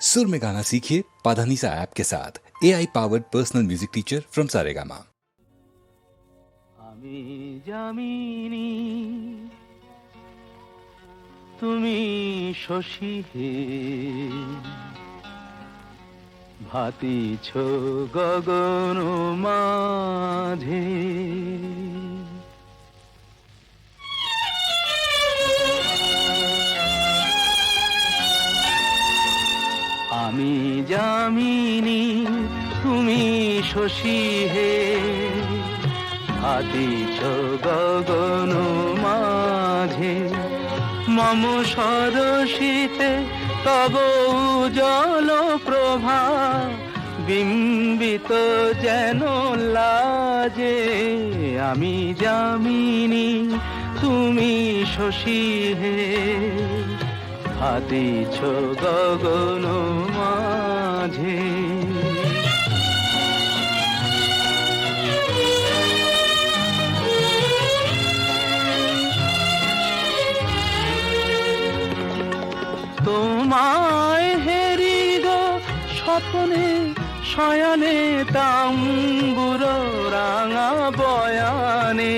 सुर में गाना सीखिए पाधानीसा ऐप के साथ A I powered personal music teacher from Saregama আমি জামিনী তুমি শশী হে ভাতিছ গগন মাঝে জামিনী তুমি শশী হে। আদিছ গগন মাঝে, মম সরসিতে তব জল প্রভা, বিম্বিত যেন লাজে। আমি জামিনী তুমি শশী হে। হাতিছ গগন মাঝে। তোমায় হেরি গো স্বপ্নে শয়নে তাম্বুর রাঙা বয়ানে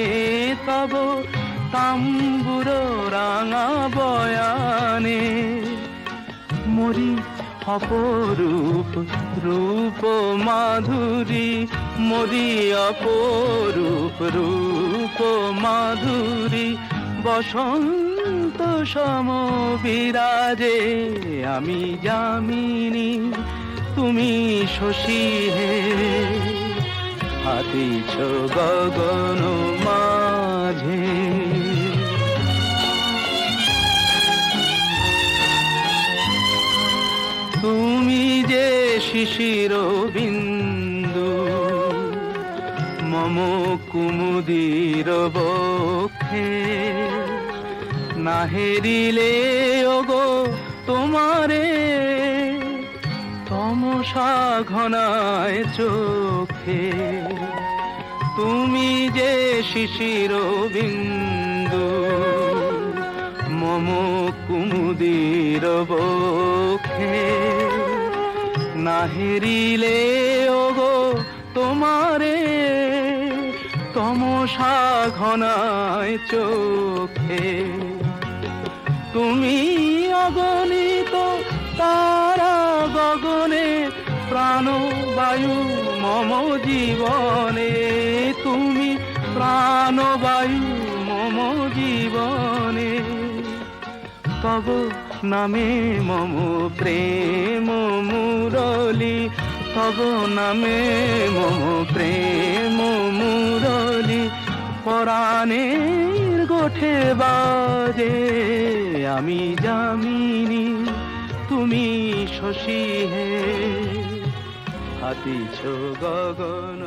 তব তাম্বুর রাঙা বয়ানে। মরি অপরূপ রূপ মাধুরী, মরি অপরূপ রূপ মাধুরী। বসন্ত সম বিরাজে আমি জামিনী তুমি শশী হে। হাতিছ গগন মাঝে তুমি যে শিশির বিন্দু, মম কুমুদির বক্ষে না হেরিলে, ওগো তোমারে তমসা ঘনায় চোখে। তুমি যে শিশির বিন্দু, মম কুমুদির বক্ষে না হেরিলে, ওগো তোমারে তমসা ঘনায় চোখে। তুমি অগণিত তারা গগনে প্রাণ বায়ু মম জীবনে। তুমি প্রাণ বায়ু মম জীবনে। তব নামে মম প্রেম মুরলি, তব নামে মম প্রেম মুরলি। পরাণের গোঠে বাজে, আমি জামিনী তুমি শশী হে। হাতিছ গগন